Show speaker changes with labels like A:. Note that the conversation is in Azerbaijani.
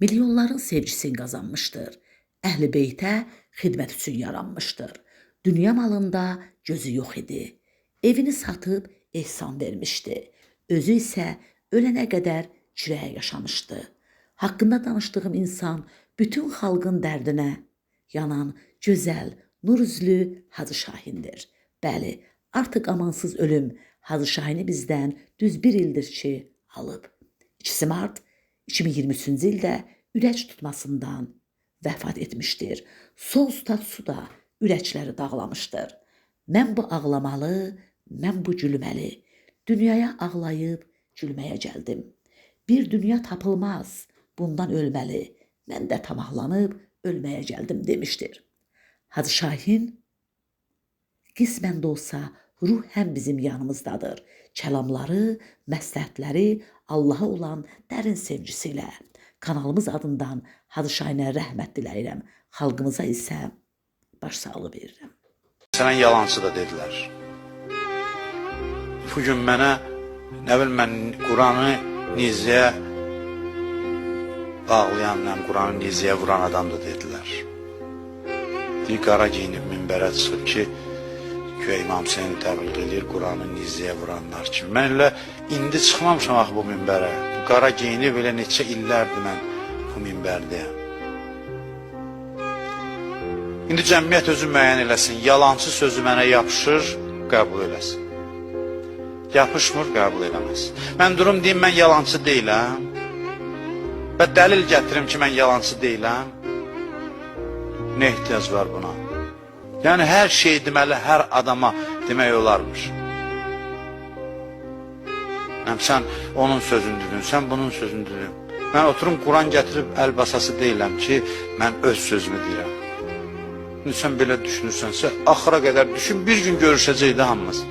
A: milyonların sevgisini qazanmışdır. Əhl-i beytə xidmət üçün yaranmışdır. Dünya malında gözü yox idi. Evini satıb ehsan vermişdi. Özü isə ölənə qədər kürəyə yaşamışdı. Haqqında danışdığım insan bütün xalqın dərdinə yanan gözəl, nur üzlü Hacı Şahindir. Bəli, artıq amansız ölüm Hacı Şahini bizdən düz bir ildir ki, alıb. 2 mart 2023-cü ildə ürək tutmasından vəfat etmişdir. Sol ustad su da ürəkləri dağlamışdır. Mən bu ağlamalı, mən bu gülməli. Dünyaya ağlayıb gülməyə gəldim. Bir dünya tapılmaz, bundan ölməli. Mən də tamahlanıb ölməyə gəldim demişdir. Hacı Şahin qismən də olsa ruh həm bizim yanımızdadır. Kəlamları, məsləhətləri Allaha olan dərin sevgisi ilə kanalımız adından Hacı Şahinə rəhmət diləyirəm. Xalqımıza isə başsağlığı verirəm.
B: Sənə yalancı da dedilər. Bu gün mənə, nə bilim mən Quranı nizəyə bağlayan, mən Quranı nizəyə vuran adam da dedilər. Deyir, qara giyinib minbərə çıxıb ki, Köy İmam Hüseyin təbliğ edir, Quranı nizəyə vuranlar kimi. Mən elə indi çıxmamışam axı bu minbərə. Bu qara giyinib elə neçə illərdir mən bu minbərdəyəm. İndi cəmiyyət özü müəyyən eləsin. Yalançı sözü mənə yapışır, qəbul eləsin. Yapışmır, qəbul eləməz. Mən durum deyim, mən yalancı deyiləm. Və dəlil gətirim ki, mən yalancı deyiləm. Nə ehtiyac var buna? Yəni hər şey deməli hər adama demək olarmış. Həm sən onun sözünü dedin, sən bunun sözünü dedin. Mən oturum Quran gətirib əl basası deyiləm ki, mən öz sözümü deyirəm. Sən belə düşünürsənsə, axıra qədər düşün, bir gün görüşəcək də hamımız.